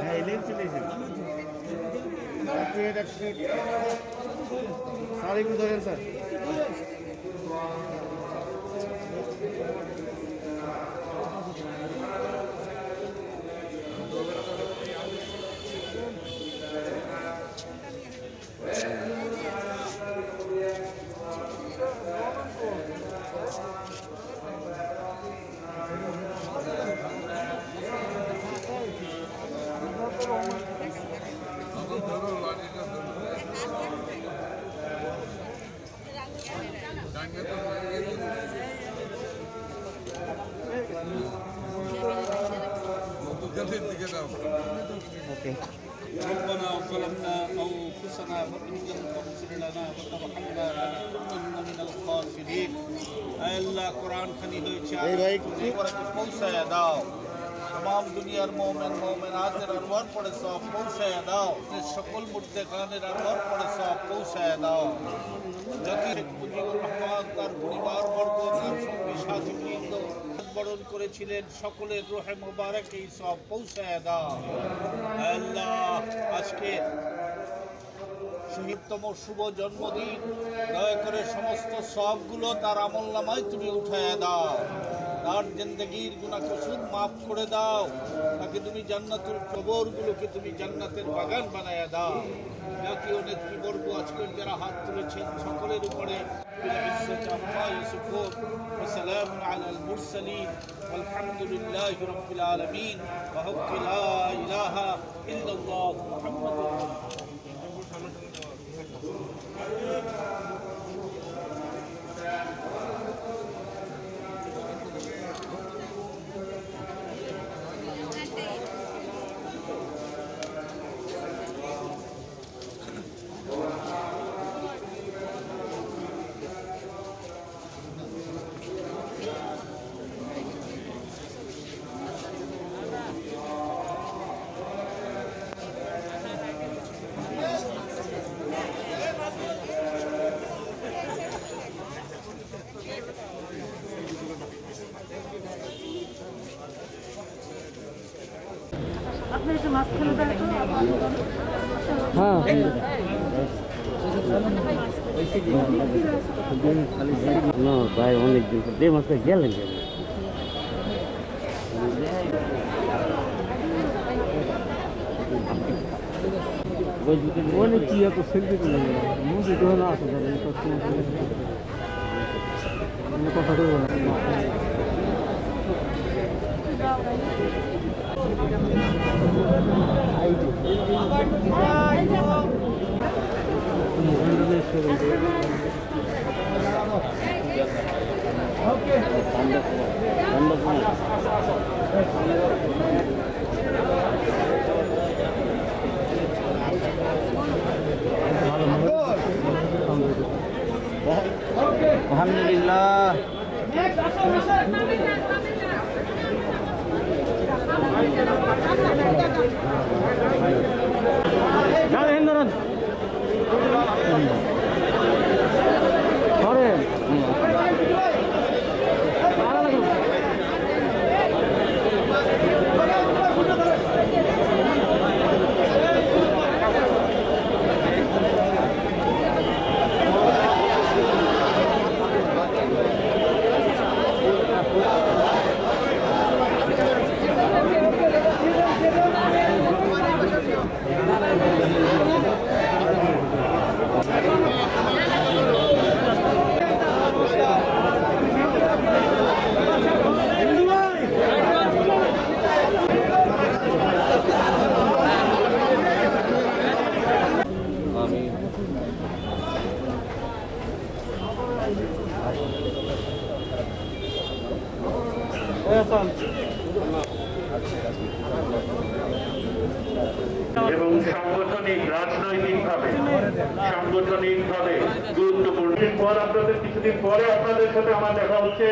হ্যাঁ এলেন চলে স্যার একটু ধরেন স্যার اوكي ربنا ظلمنا انفسنا فان لم تغفر لنا وترحمنا لنكونن من الخاسرين. اي الله قران خني হয়েছে পৌঁছায় দাও तमाम দুনিয়ার মোমেন মোমেনাতের আনোয়ার পড়ে সব পৌঁছায় দাও সকল মুর্দে গানের পড়ে সব পৌঁছায় দাও যত মুজিবুর রহমান তার পরিবার বর্গ তার সঙ্গী সাথী বৃন্দ বরণ করেছিলেন সকলের রোহে মোবারক, এই সব পৌঁছায় দাও। আল্লাহ, আজকে শহীদতম শুভ জন্মদিন। দয়া করে সমস্ত সবগুলো তার আমল নামায় তুমি উঠায় দাও। তার জিন্দগির গুণা কসুর মাফ করে দাও তাকে তুমি জান্নাতুল কবরগুলোকে তুমি জান্নাতের বাগান বানায় দাও জাতীয় নেতৃবর্গ আজকের যারা হাত তুলেছেন সকলের উপরে بالعزة عما يصفون وسلام على المرسلين والحمد لله رب العالمين وحق لا إله إلا الله محمد رسول الله হ্যাঁ। না ভাই অনেক দিন দে মাসে গেলেন অনেক কি এত সেলফি মুভি তো না আসে কথা বলব না। আলহামদুলিল্লাহ ধরেন ধরেন এবং সাংগঠনিক রাজনৈতিকভাবে সাংগঠনিকভাবে গুরুত্বপূর্ণ। পর আপনাদের কিছুদিন পরে আপনাদের সাথে আমার দেখা হচ্ছে।